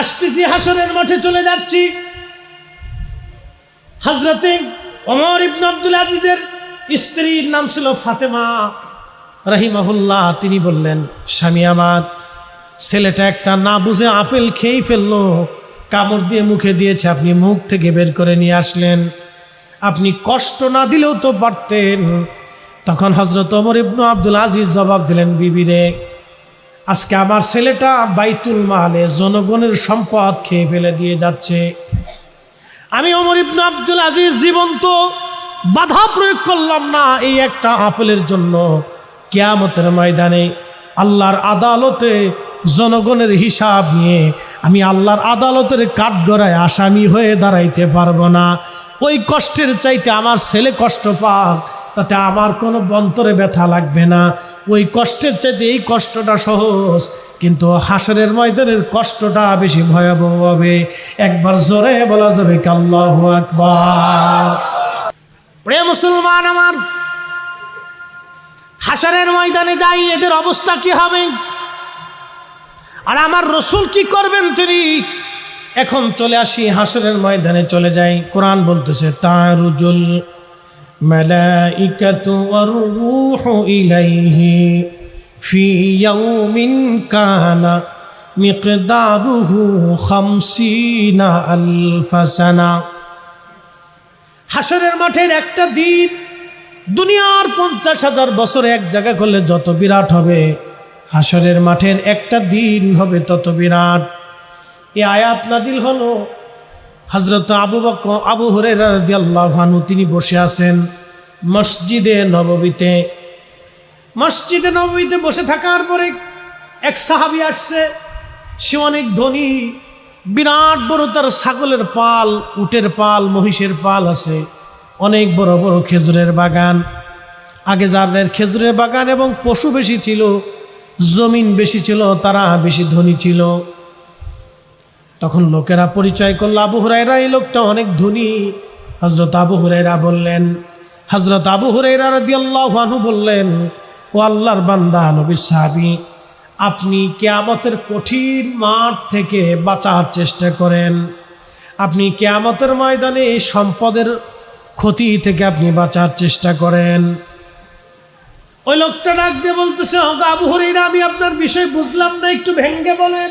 আসতেছি হাসরের মাঠে চলে যাচ্ছি। হাজরতে অমর ইবন আব্দুল আজিজের স্ত্রীর নাম ছিল ফাতেমা। রাহিমাহুল্লাহ, তিনি বললেন, স্বামী আমার, ছেলেটা একটা না বুঝে আপেল খেয়েই ফেলল। কামড় দিয়ে মুখে দিয়েছে, আপনি মুখ থেকে বের করে নিয়ে আসলেন। আপনি কষ্ট না দিলেও তো পারতেন। তখন হজরত অমর ইবনু আব্দুল আজিজ জবাব দিলেন বিবিরে আজকে আমার ছেলেটা বাইতুল মালে জনগণের সম্পদ খেয়ে ফেলে দিয়ে যাচ্ছে। আমি অমর ইবনু আব্দুল আজিজ জীবন্ত, বাধা প্রয়োগ করলাম না এই একটা আপেলের জন্য। কেয়ামতের ময়দানে আল্লাহর আদালতে জনগণের হিসাব নিয়ে আমি আল্লাহর আদালতের কাঠগড়ায় আসামি হয়ে দাঁড়াইতে পারব না। ওই কষ্টের চাইতে আমার ছেলে কষ্ট পাক, তাতে আমার কোনো বন্তরে ব্যথা লাগবে না। ওই কষ্টের চাইতে এই কষ্টটা সহজ, কিন্তু হাসরের ময়দানের কষ্টটা বেশি ভয়াবহ হবে। একবার জোরে বলা যাবে কাল্লাহ আকবার। প্রিয় মুসলমান আমার, হাসারের ময়দানে যাই, এদের অবস্থা কি হবে? আর আমার রসুল কি করবেন তিনি? এখন চলে আসি হাসরের ময়দানে চলে যাই। কোরআন বলতেছে, তারুজুল ওয়ার রূহু ইলাইহি ফি ইয়াউমিন কানা মিকদারুহু খামসিনা আলফা সানা হাসরের মাঠের একটা দিন দুনিয়ার পঞ্চাশ হাজার বছরে এক জায়গা করলে যত বিরাট হবে, হাসরের মাঠের একটা দিন হবে তত বিরাট। এ আয়াত নাজিল হলো হজরত আবু বক আবু হরেরানু তিনি বসে আছেন মসজিদে নববীতে। মসজিদে নববীতে বসে থাকার পরে এক সাহাবি আসছে, সে অনেক ধনী, বিরাট বড় তার ছাগলের পাল, উটের পাল, মহিষের পাল আছে, অনেক বড় বড় খেজুরের বাগান। আগে যাদের খেজুরের বাগান এবং পশু বেশি ছিল, জমিন বেশি ছিল, তারা বেশি ধনী ছিল। তখন লোকেরা পরিচয় করল, আবু হুরাইরা এই লোকটা অনেক ধনী। হজরত আবু হুরাইরা বললেন হজরত আবু হুরাইরা বললেন, ও আল্লাহর বান্দা, নবীর সাহাবী, আপনি কেয়ামতের কঠিন মাঠ থেকে বাঁচার চেষ্টা করেন। আপনি কেয়ামতের ময়দানে এই সম্পদের ক্ষতি থেকে আপনি বাঁচার চেষ্টা করেন। ওই লোকটা ডাক দিয়ে বলতেছে আবু হরিরা আমি আপনার বিষয় বুঝলাম না, একটু ভেঙ্গে বলেন।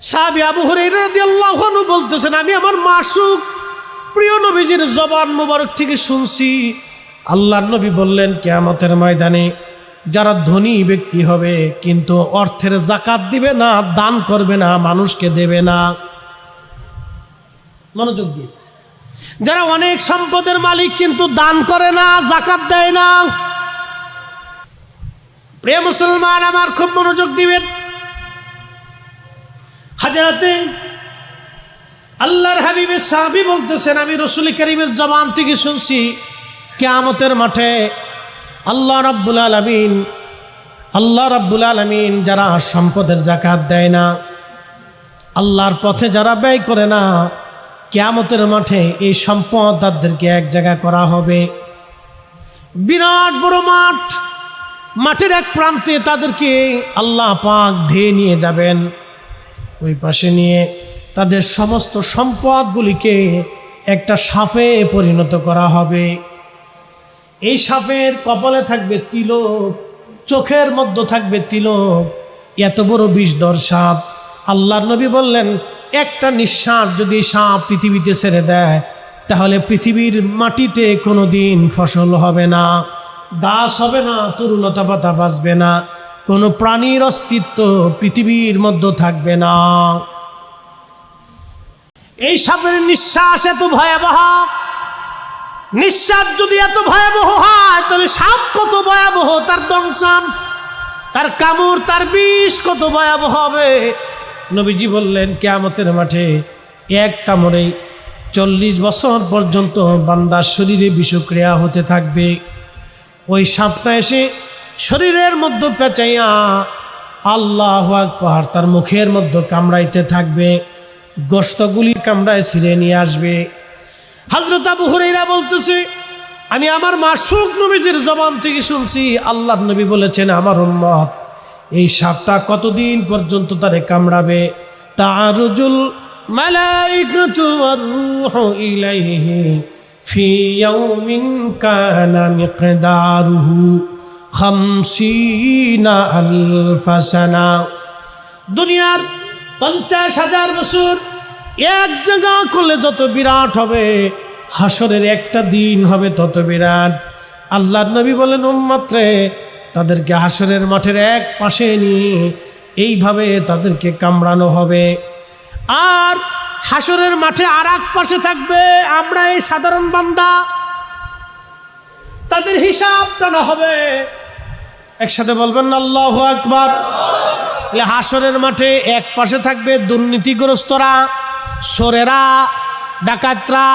সাহাবি আবু হরিরা রাদিয়াল্লাহু আনহু বলতেছেন, আমি আমার মাসুক, প্রিয় নবীজির জবান মুবারক থেকে শুনছি। আল্লাহর নবী বললেন, কেয়ামতের ময়দানে যারা ধনী ব্যক্তি হবে, কিন্তু অর্থের জাকাত দিবে না, দান করবে না, মানুষকে দেবে না। মনোযোগ দিয়ে। যারা অনেক সম্পদের মালিক, কিন্তু দান করে না জাকাত দেয় না। প্রিয় মুসলমান, আমার খুব মনোযোগ দিবেন। হাজারাতে আল্লাহর হাবিবের সাহাবি বলতেছেন, আমি রসুল করিমের জবান থেকে শুনছি, কেয়ামতের মাঠে আল্লাহ রাব্বুল আলমিন, আল্লাহ রাব্বুল আলমিন যারা সম্পদের জাকাত দেয় না, আল্লাহর পথে যারা ব্যয় করে না, কেয়ামতের মাঠে এই সম্পদ তাদেরকে এক জায়গা করা হবে। বিরাট বড় মাঠ, মাঠের এক প্রান্তে তাদেরকে আল্লাহ পাক ধেয়ে নিয়ে যাবেন। ওই পাশে নিয়ে তাদের সমস্ত সম্পদগুলিকে একটা সাপে পরিণত করা হবে। এই সাপের কপালে থাকবে তিলক, চোখের মধ্যে থাকবে তিলক। এত বড় বিষধর সাপ। আল্লাহর নবী বললেন, একটা নিঃশ্বাস যদি সাপ পৃথিবীতে ছেড়ে দেয়, তাহলে পৃথিবীর মাটিতে কোনো দিন ফসল হবে না দাস হবে না তরুলতা পাতা বাঁচবে না। কোনো প্রাণীর অস্তিত্ব পৃথিবীর মধ্যে থাকবে না। এই সাপের নিঃশ্বাস এত ভয়াবহ। নিঃশ্বাস যদি এত ভয়াবহ হয় তাহলে সাপ কত ভয়াবহ? তার দংশন, তার কামড়, তার বিষ কত ভয়াবহ হবে? নবীজি বললেন, কেয়ামতের মাঠে এক কামড়ে চল্লিশ বছর পর্যন্ত বান্দার শরীরে বিষক্রিয়া হতে থাকবে। ওই সাপটা এসে শরীরের মধ্যে পেঁচাইয়া আল্লাহ আকবার তার মুখের মধ্যে কামড়াইতে থাকবে গোস্তগুলি কামড়ায় ছিঁড়ে নিয়ে আসবে। হাজরত আবু হরেরা বলতেছে, আমি আমার মাসুক নবীজির জবান থেকে শুনছি আল্লাহ নবী বলেছেন, আমার উম্মত, এই সাপটা কতদিন পর্যন্ত তারে কামড়াবে? তারুজুল মালাইকাতু দুনিয়ার পঞ্চাশ হাজার বছর এক জায়গা করলে যত বিরাট হবে, হাসরের একটা দিন হবে তত বিরাট। আল্লাহর নবী বলেন উম্মাত্রে তাদেরকে হাসরের মাঠের এক পাশে নিয়ে এইভাবে তাদেরকে কামড়ানো হবে। আর হাসরের মাঠে আর এক পাশে থাকবে, আমরা এই সাধারণ বান্দা। তাদের হিসাব টানা হবে। একসাথে বলবেন না, আল্লাহ আকবার তাহলে হাসরের মাঠে এক পাশে থাকবে দুর্নীতিগ্রস্তরা, সোরেরা, ডাকাতরা,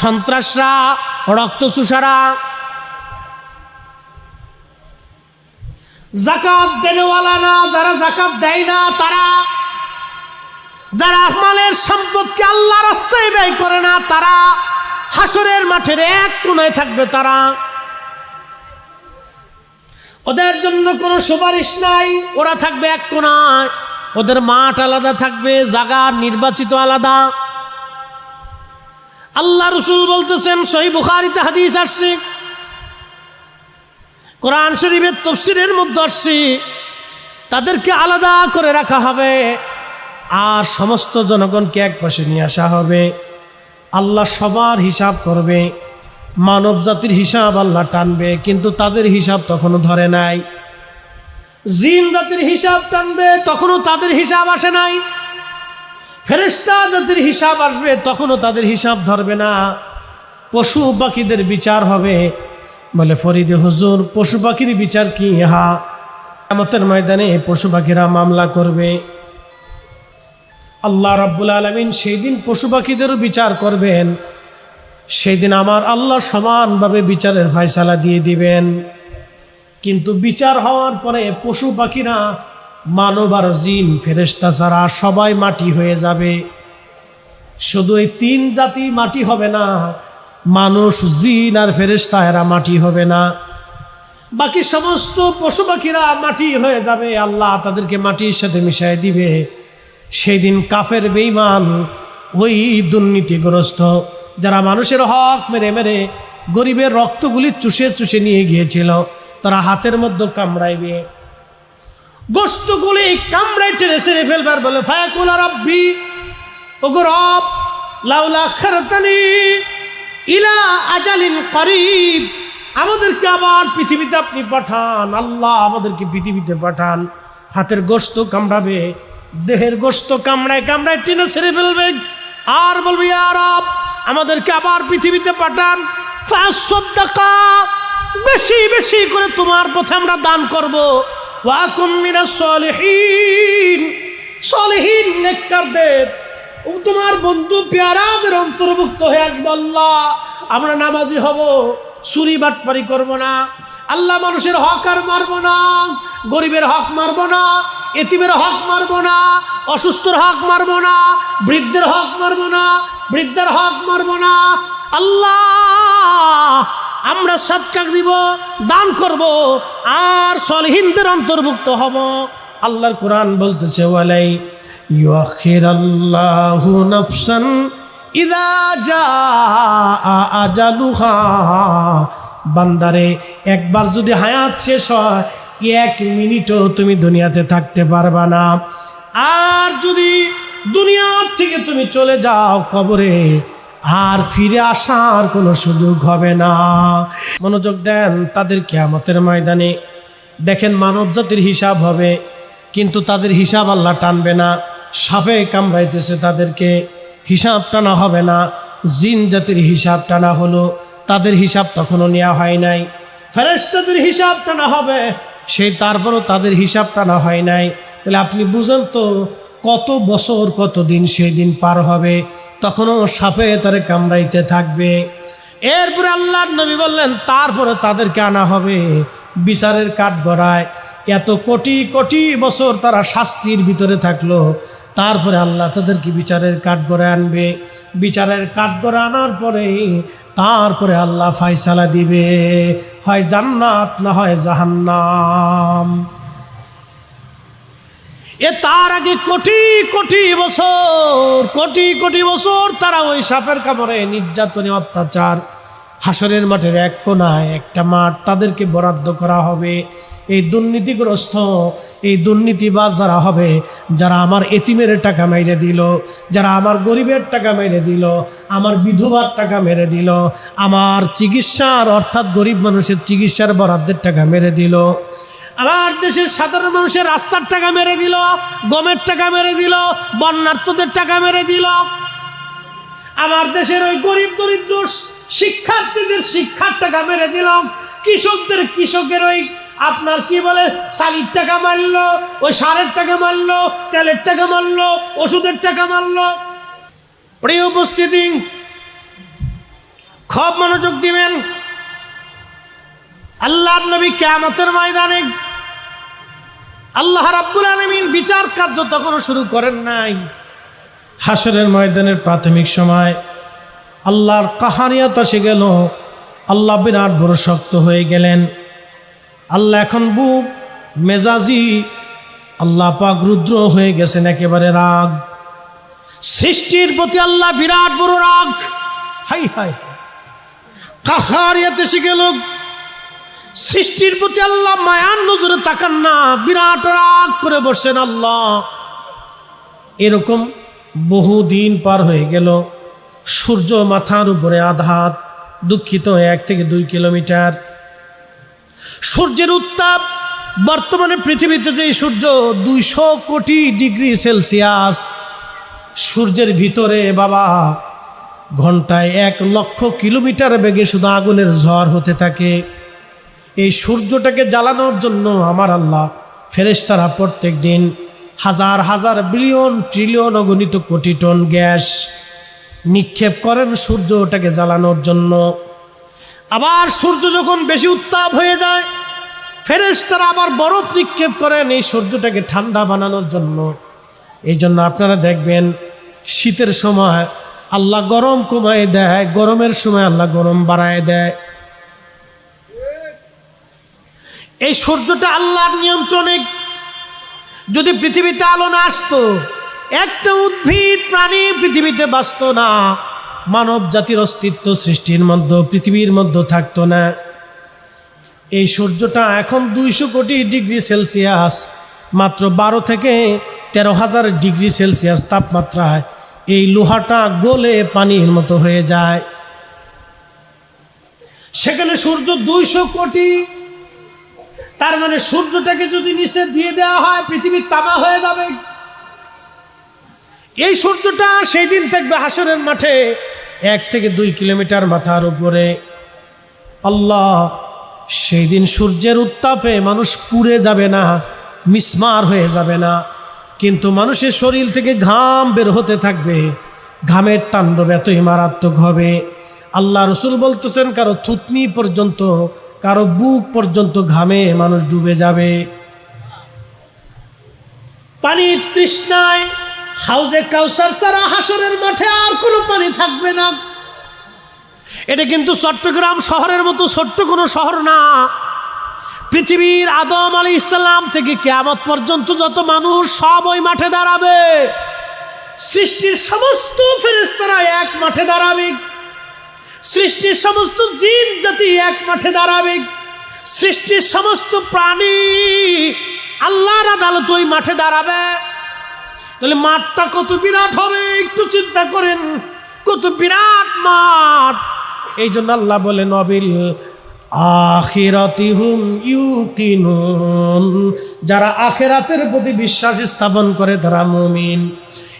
সন্ত্রাসরা, রক্তচুষারা। জাকাত দেনেওয়ালা না, যারা জাকাত দেয় না, তারা, যারা মালের সম্পদকে আল্লাহ রাস্তায় ব্যয় করে না, তারা হাসরের মাঠের এক কোনায় থাকবে তারা। ওদের জন্য কোনো সুপারিশ নাই। ওরা থাকবে এক কোনায়। ওদের মাঠ আলাদা থাকবে, জায়গা নির্বাচিত আলাদা। আল্লাহ রসুল বলতেছেন, সহি হাদিস আসছে। কোরআন শরীফের তফসিরের মধ্যে আসছে, তাদেরকে আলাদা করে রাখা হবে। আর সমস্ত জনগণকে এক পাশে নিয়ে আসা হবে। আল্লাহ সবার হিসাব করবে। মানব জাতির হিসাব আল্লাহ টানবে, কিন্তু তাদের হিসাব তখনও ধরে নাই। জিন জাতির হিসাব টানবে, তখনও তাদের হিসাব আসে নাই। ফেরেস্তা জাতির হিসাব আসবে, তখনও তাদের হিসাব ধরবে না। পশু পাখিদের বিচার হবে। বলে ফরিদে হুজুর, পশু পাখির বিচার কি? হা আমতের ময়দানে পশু পাখিরা মামলা করবে। আল্লাহ রাব্বুল আলমিন সেই দিন পশু পাখিদেরও বিচার করবেন। সেই দিন আমার আল্লাহ সমানভাবে বিচারের ফয়সালা দিয়ে দিবেন। কিন্তু বিচার হওয়ার পরে পশু পাখিরা মানব আর জিন ফেরেস্তা ছাড়া সবাই মাটি হয়ে যাবে। শুধু এই তিন জাতি মাটি হবে না, মানুষ, জিন আর ফেরেস্তা এরা মাটি হবে না। বাকি সমস্ত পশু পাখিরা মাটি হয়ে যাবে, আল্লাহ তাদেরকে মাটির সাথে মিশাই দিবে। সেই দিন কাফের বেইমান ওই দুর্নীতিগ্রস্ত। যারা মানুষের হক মেরে মেরে গরিবের রক্তগুলি চুষে চুষে নিয়ে গিয়েছিল, তারা হাতের মধ্যে কামড়াইবে। গোস্তগুলি কামড়াই টেনে সেরে ফেলবার বলে, ফায়াকুলা রব্বি, ওগো রব, লাউলা খারতানি ইলা আজালিন করিব। আমাদেরকে আবার পৃথিবীতে আপনি পাঠান, আল্লাহ আমাদেরকে পৃথিবীতে পাঠান। হাতের গোস্ত কামড়াবে, দেহের গোস্ত কামড়ায় কামড়ায় টেনে ছেড়ে ফেলবে। আর বলবে আরব আমাদেরকে আবার পৃথিবীতে পাঠান। ফাঁসদ্দাকা, বেশি বেশি করে তোমার পথে আমরা দান করব। সলিহিন। সলিহিন তোমার বন্ধু পেয়ারাদের অন্তর্ভুক্ত হয়ে আসব আল্লাহ। আমরা নামাজি হব চুরি বাটপারি করব না। আল্লাহ মানুষের হক আর মারবো না, গরিবের হক মারবো না। এতিমের হক মারবো না, অসুস্থর হক মারবো না, বৃদ্ধের হক মারবো না, বৃদ্ধের হক মারবো না। আল্লাহ, আমরা সৎকাক দিব, দান করব, আর সলহিনদের অন্তর্ভুক্ত হব। আল্লাহর কোরআন বলতেছে, ওয়ালাই ইউআখির আল্লাহু নাফসান ইদা জা আজালুহা। বান্দারে, একবার যদি হায়াত শেষ হয় এক মিনিটও তুমি দুনিয়াতে থাকতে পারবা না। আর যদি দুনিয়ার থেকে তুমি চলে যাও কবরে, আর ফিরে আসার কোনো সুযোগ হবে না। মনোযোগ দেন তাদের কেয়ামতের ময়দানে। দেখেন মানব জাতির হিসাব হবে, কিন্তু তাদের হিসাব আল্লাহ টানবে না। সাপে কামড়াইতেছে তাদেরকে, হিসাব টানা হবে না। জিন জাতির হিসাব টানা হলো, তাদের হিসাব তখনও নেওয়া হয় নাই। ফেরেস্তাদের হিসাব টানা হবে সেই তারপরও তাদের হিসাব টানা হয় নাই। তাহলে আপনি বুঝেন তো, কত বছর, কত দিন সেই দিন পার হবে? তখনও সাপে তারে কামড়াইতে থাকবে। এরপরে আল্লাহ নবী বললেন, তারপরে তাদেরকে আনা হবে বিচারের কাঠ গড়ায় এত কোটি কোটি বছর তারা শাস্তির ভিতরে থাকল। তারপরে আল্লাহ তাদেরকে বিচারের কাঠ গড়ে আনবে। বিচারের কাঠ গড়ে আনার পরে তারপরে আল্লাহ ফাইসালা দিবে। হয় জান্নাত না হয় জাহান্নাম। এ তার আগে কোটি কোটি বছর, কোটি কোটি বছর তারা ওই সাপের কামড়ে নির্যাতনে অত্যাচার। হাসরের মাঠের এক কোনায় একটা মাঠ তাদেরকে বরাদ্দ করা হবে। এই দুর্নীতিগ্রস্ত এই দুর্নীতিবাজ যারা হবে, যারা আমার এতিমের টাকা মেরে দিল, যারা আমার গরিবের টাকা মেরে দিল, আমার বিধবার টাকা মেরে দিল, আমার চিকিৎসার অর্থাৎ গরিব মানুষের চিকিৎসার বরাদ্দের টাকা মেরে দিল আমার দেশের সাধারণ মানুষের রাস্তার টাকা মেরে দিল, গমের টাকা মেরে দিল, বন্যার্থদের টাকা মেরে দিল আমার দেশের ওই গরিব দরিদ্র শিক্ষার্থীদের শিক্ষার টাকা মেরে দিল, কৃষকদের, কৃষকের ওই আপনার কি বলে? শালির টাকা মারলো ওই সারের টাকা মারলো, তেলের টাকা মারলো, ওষুধের টাকা মারলো। প্রিয় উপস্থিতি, খুব মনোযোগ দিবেন। আল্লাহর নবী কেয়ামতের ময়দানে আল্লাহ রাব্বুল আলমিন বিচার কার্য তখনও শুরু করেন নাই। হাসরের ময়দানের প্রাথমিক সময় আল্লাহর কাহানিয়ত এসে গেল। আল্লাহ বিরাট বড় শক্ত হয়ে গেলেন। আল্লাহ এখন বুক, মেজাজি, আল্লাহ পাক রুদ্র হয়ে গেছেন একেবারে রাগ। সৃষ্টির প্রতি আল্লাহ বিরাট বড় রাগ। High high high. কাহারিয়াত এসে গেল। সৃষ্টির প্রতি আল্লাহ মায়ার নজরে তাকান না, বিরাট রাগ করে বসেন আল্লাহ। এরকম বহুদিন পার হয়ে গেল। সূর্য মাথার উপরে আধাত দুঃখিত, এক থেকে দুই কিলোমিটার। সূর্যের উত্তাপ বর্তমানে পৃথিবীতে যে সূর্য দুইশো কোটি ডিগ্রি সেলসিয়াস, সূর্যের ভিতরে বাবা, ঘন্টায় এক লক্ষ কিলোমিটার বেগে শুধু আগুনের ঝড় হতে থাকে। এই সূর্যটাকে জ্বালানোর জন্য আমার আল্লাহ ফেরেশতারা প্রত্যেক দিন হাজার হাজার বিলিয়ন ট্রিলিয়ন অগণিত কোটি টন গ্যাস নিক্ষেপ করেন সূর্যটাকে জ্বালানোর জন্য। আবার সূর্য যখন বেশি উত্তাপ হয়ে যায়, ফেরেশতারা আবার বরফ নিক্ষেপ করেন এই সূর্যটাকে ঠান্ডা বানানোর জন্য। এই জন্য আপনারা দেখবেন, শীতের সময় আল্লাহ গরম কমায় দেয়, গরমের সময় আল্লাহ গরম বাড়ায় দেয়। এই সূর্যটা আল্লাহর নিয়ন্ত্রণে। যদি পৃথিবীতে আলো না আসতো, একটা উদ্ভিদ প্রাণী পৃথিবীতে বাঁচত না। মানব জাতির অস্তিত্ব সৃষ্টির মধ্যে, পৃথিবীর মধ্যে থাকতো না। এই সূর্যটা এখন দুইশো কোটি ডিগ্রি সেলসিয়াস, মাত্র বারো থেকে তেরো হাজার ডিগ্রি সেলসিয়াস তাপমাত্রায় এই লোহাটা গলে পানির মতো হয়ে যায়। সেখানে সূর্য দুইশো কোটি। তার মানে সূর্যটাকে যদি নিচে দিয়ে দেওয়া হয় পৃথিবীর তামা হয়ে যাবে। এই সূর্যটা সেই দিন থাকবে হাসরের মাঠে। এক থেকে দুই কিলোমিটার মাথার উপরে। আল্লাহ, সেই দিন সূর্যের উত্তাপে মানুষ পুড়ে যাবে না, মিসমার হয়ে যাবে না। কিন্তু মানুষের শরীর থেকে ঘাম বের হতে থাকবে। ঘামের তাণ্ডব এতই মারাত্মক হবে। আল্লাহ রসুল বলতেছেন, কারও থুতনি পর্যন্ত, কারও বুক পর্যন্ত ঘামে মানুষ ডুবে যাবে। পানির তৃষ্ণায় হাউজে কাউসার ছাড়া হাসরের মাঠে আর কোনো পানি থাকবে না। এটা কিন্তু চট্টগ্রাম শহরের মতো ছোট্ট কোনো শহর না। পৃথিবীর আদম আলী ইসলাম থেকে কেয়ামত পর্যন্ত যত মানুষ সব ওই মাঠে দাঁড়াবে। সৃষ্টির সমস্ত ফেরেস্তারা এক মাঠে দাঁড়াবে। সৃষ্টির সমস্ত জিন জাতি এক মাঠে দাঁড়াবে। সৃষ্টির সমস্ত প্রাণী আল্লাহর আদালত ওই মাঠে দাঁড়াবে। তাহলে মাঠটা কত বিরাট হবে? একটু চিন্তা করেন। কত বিরাট মাঠ। এই জন্য আল্লাহ বলে নবিল আখিরাতিহুম ইউকিনুন। যারা আখেরাতের প্রতি বিশ্বাস স্থাপন করে তারা মুমিন।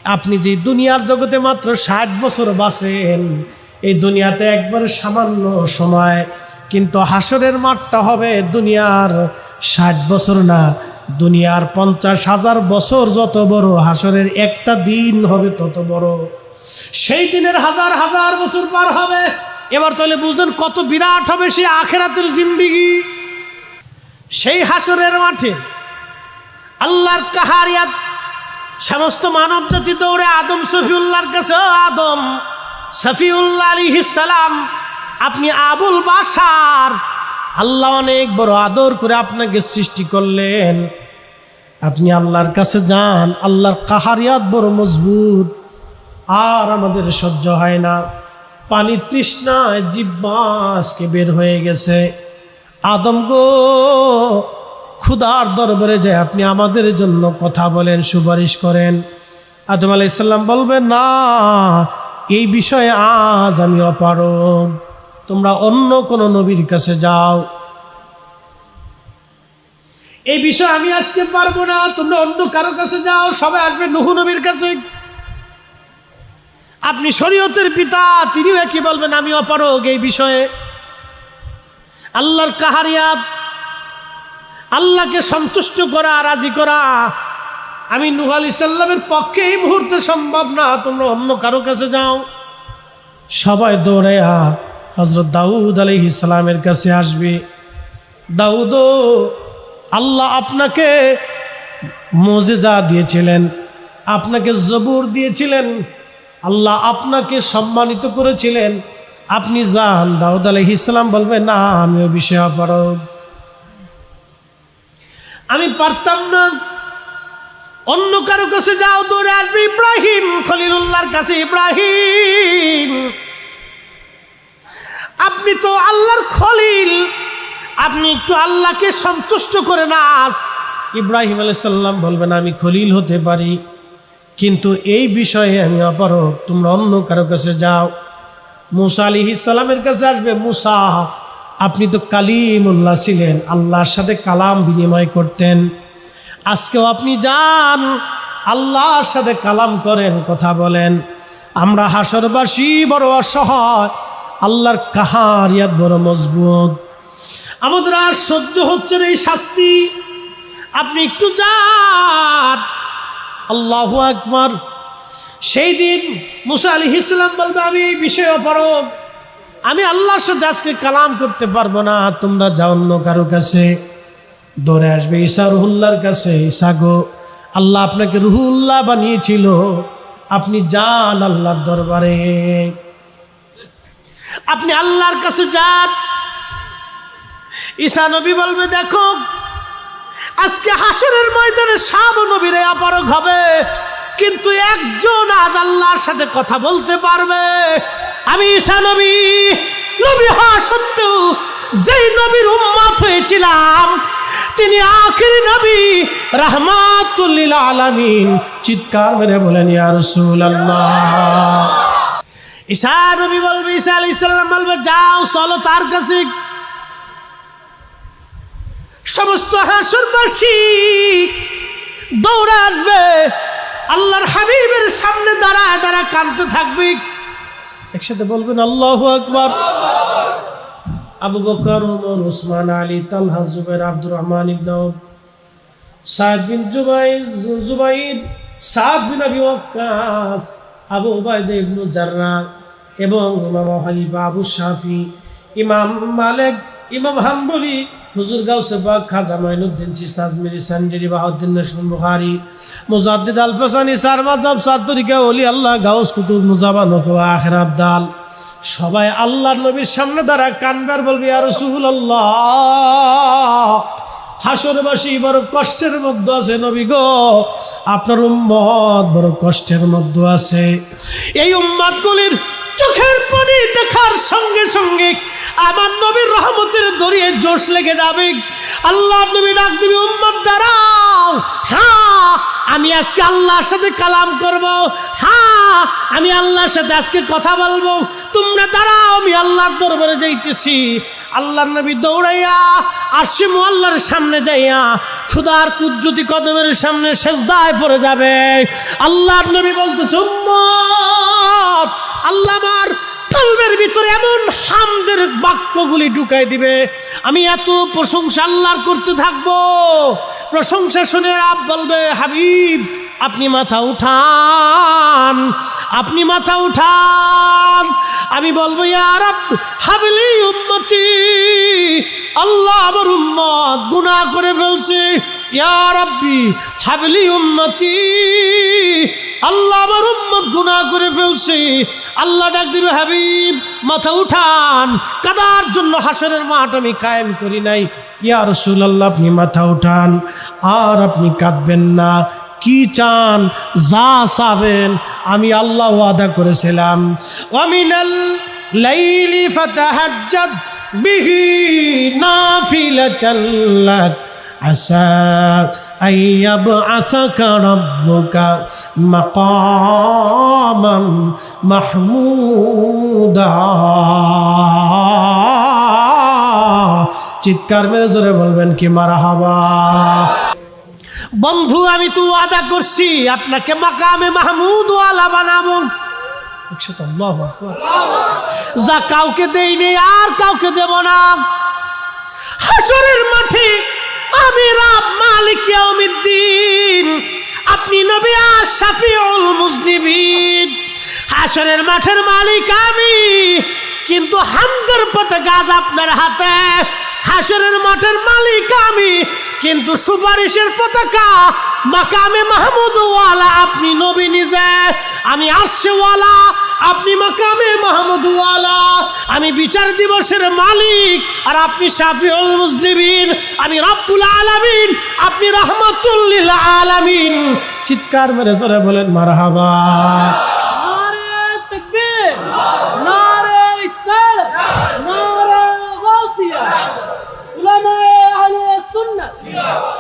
আপনি যে দুনিয়ার জগতে মাত্র ষাট বছর বাঁচেন, এই দুনিয়াতে একবার সামান্য সময়। কিন্তু হাসরের মাঠটা হবে দুনিয়ার ষাট বছর না দুনিয়ার পঞ্চাশ হাজার বছর যত বড়, হাসরের একটা দিন হবে তত বড়। সেই দিনের হাজার হাজার বছর পার হবে। এবার তাহলে বুঝেন কত বিরাট হবে সেই আখেরাতের জিন্দিগি। সেই হাসরের মাঠে আল্লাহর কাহারিয়াত সমস্ত মানব জাতি দৌড়ে আদম সফিউল্লাহর কাছে আদম সফিউল্লাহ আলী সালাম, আপনি আবুল বাসার আল্লাহ অনেক বড় আদর করে আপনাকে সৃষ্টি করলেন। আপনি আল্লাহর কাছে যান, আল্লাহর কাহারিয়াত বড় মজবুত। আর আমাদের সহ্য হয় না। পানি তৃষ্ণায় জিব্বাসকে বের হয়ে গেছে। আদম গো ক্ষুধার দরবারে যায় আপনি আমাদের জন্য কথা বলেন, সুপারিশ করেন। আদম আলাইসাল্লাম বলবেন, না, এই বিষয়ে আজ আমি অপারগ। তোমরা অন্য কোনো নবীর কাছে যাও। এই বিষয়ে আমি আজকে পারব না। তোমরা অন্য কারও কাছে যাও, সবাই আসবে নুহু নবীর কাছে। আপনি শরীয়তের পিতা, তিনিও একই বলবেন, আমি অপারগ এই বিষয়ে। আল্লাহর কাহারিয়াত আল্লাহকে সন্তুষ্ট করা, রাজি করা, আমি নুহ আলি সাল্লামের পক্ষে এই মুহূর্তে সম্ভব না। তোমরা অন্য কারও কাছে যাও। সবাই দৌড়াইয়া হজরত দাউদ আলি ইসলামের কাছে আসবে। দাউদ আল্লাহ আপনাকে মজেজা দিয়েছিলেন, আপনাকে জবুর দিয়েছিলেন, আল্লাহ আপনাকে সম্মানিত করেছিলেন। আপনি যান, দাউদ আলহ ইসলাম বলবেন না, আমি ওই বিষয়ে অপারগ। আমি পারতাম না। অন্য কারও কাছে যাও, দৌড়ে আসবে ইব্রাহিম, খলিলুল্লাহর কাছে ইব্রাহিম। আপনি তো আল্লাহর খলিল। আপনি একটু আল্লাহকে সন্তুষ্ট করে না আস ইব্রাহিম আলাইসাল্লাম বলবেন, আমি খলিল হতে পারি, কিন্তু এই বিষয়ে আমি অপারক তোমরা অন্য কারও কাছে যাও। মুসা আলী ইসালামের কাছে আসবে, মুসা, আপনি তো কালিমুল্লাহ ছিলেন। আল্লাহর সাথে কালাম বিনিময় করতেন। আজকেও আপনি যান, আল্লাহর সাথে কালাম করেন, কথা বলেন। আমরা হাসরবাসী, বড় অসহায়। আল্লাহর কাহারিয়াত বড় মজবুত। আমাদের আর সহ্য হচ্ছে না এই শাস্তি। আপনি একটু যান। আল্লাহ আকবর। সেই দিন মুসা আলী ইসলাম বলবে, আমি এই বিষয়ে অপারক আমি আল্লাহর সাথে আজকে কালাম করতে পারব না। তোমরা যাও অন্য কারও কাছে। দৌড়ে আসবে ঈশা রুহুল্লার কাছে। ঈশা গো, আল্লাহ আপনাকে রুহুল্লাহ বানিয়েছিল। আপনি যান আল্লাহর দরবারে। আপনি আল্লাহর কাছে যান। ঈশা নবী বলবে, দেখো, আজকে হাসরের ময়দানে সব নবীরে অপারক হবে। কিন্তু একজন আজ আল্লাহর সাথে কথা বলতে পারবে। আমি ঈশা নবী নবী হওয়া সত্ত্বেও যেই নবীর উম্মত হয়েছিলাম, তিনি আখিরি নবী রাহমাতুল্লিল আলামিন। চিৎকার মেরে বলেন, ইয়া রাসূলুল্লাহ। ঈশা নবী বলবে ঈশা আলাইহিস সালাম বলবে, যাও, চলো তার কাছে। সমস্ত হাসরবাসী দৌড়ে আসবে। আল্লাহর হাবিবের সামনে দাঁড়ায় দাঁড়া কানতে থাকবে। একসাথে বলবেন, আল্লাহ আকবর। আবু বকর ওমর ওসমান আলী, তালহা, জুবাইর, আব্দুর রহমান ইবনে সাদ বিন জুবাইর জুবাইর, সাদ বিন আবি ওয়াক্কাস, আবু উবাইদা ইবনু জাররাহ এবং ইমাম হানিফা, আবু শাফি, ইমাম মালিক, ইমাম হাম্বলি হুজুর গাউসে বাগ খাজা মাইনুদ্দিন চিসাজমিরি সঞ্জরি বাহুদ্দিন নসরুল বুখারী, মুজাদ্দিদ আল ফসানি সার তরিকা ওলি আল্লাহ, গাউস কুতুব মুজাবা নকওয়া আখির আবদাল। সবাই আল্লাহর নবীর সামনে দাঁড়া কানবার বলবি আর রাসূলুল্লাহ, হাসরবাসী বড় কষ্টের মধ্যে আছে নবী গো, আপনার উম্মত বড় কষ্টের মধ্যে আছে। এই উম্মতগুলির চোখের পানি দেখার সঙ্গে সঙ্গে আমার নবীর রহমতের দরিয়ে জোশ লেগে যাবে। আল্লাহ নবী ডাক দিবি, উম্মত, দাঁড়াও। হ্যাঁ আমি আজকে আল্লাহর সাথে কালাম করব। হ্যাঁ আমি আল্লাহর সাথে আজকে কথা বলব। তোমরা দাঁড়াও, আমি আল্লাহর দরবারে যাইতেছি। আল্লাহর নবী দৌড়াইয়া আসছে আল্লাহর সামনে যাইয়া খুদার কুদ্রুতি কদমের সামনে শেষদায় পড়ে যাবে। আল্লাহর নবী বলতেছে আল্লাহ আমার কলবের ভিতরে এমন হামদের বাক্যগুলি ঢুকাই দিবে, আমি এত প্রশংসা আল্লাহর করতে থাকব। প্রশংসা শুনে রাব বলবে, হাবিব, আপনি মাথা উঠান, আপনি মাথা উঠান। আমি বলব ইয়ার হাবলি উম্মতি, আল্লাহ আমার উম্মত, গুনাহ করে ফেলছে। ইয়ার আব্বি হাবলি উম্মতি আল্লাহ আমার উম্মত গুনাহ করে ফেলছে। আল্লাহ ডাক দিবে হাবিব, মাথা উঠান। কাদার জন্য হাসরের মাঠ আমি কায়েম করি নাই। ইয়া রসুল আল্লাহ আপনি মাথা উঠান। আর আপনি কাঁদবেন না। কি চান? যা চাবেন, আমি আল্লাহ আদা করেছিলাম। অমিনাল লাইলি ফাতাহাজ্জাদ বিহি নাফিলাতাল লাক আইয়াব আসাকা রব্বুকা মাকামাম চিৎকার মেরে জোরে বলবেন কি মারা হাবা বন্ধু, আমি তো আদা করছি, আপনাকে মাকামে মাহমুদ ওয়ালা বানাবো যা কাউকে দেই নেই, আর কাউকে দেব না। হাসরের মাঠে আমি রাব মালিক ইয়াউমিদ্দিন। আপনি নবী আশাফিউল মুজনিবিন। হাসরের মাঠের মালিক আমি। কিন্তু হামদের পথে গাছ আপনার হাতে। হাসরের মাঠের মালিক আমি। কিন্তু সুপারিশের পতাকা মাকামে মাহমুদ ওয়ালা আপনি নবী নিজে। আমি আরশেওয়ালা আপনি মাকামে মাহমুদু আলা আমি বিচার দিবসের মালিক, আর আপনি শাফিউল মুজলিবিন আমি রব্বুল আলামিন, আপনি রহমতুল্লিল আলামিন। চিৎকার মেরে জোরে বলেন, মারহাবা। Yeah.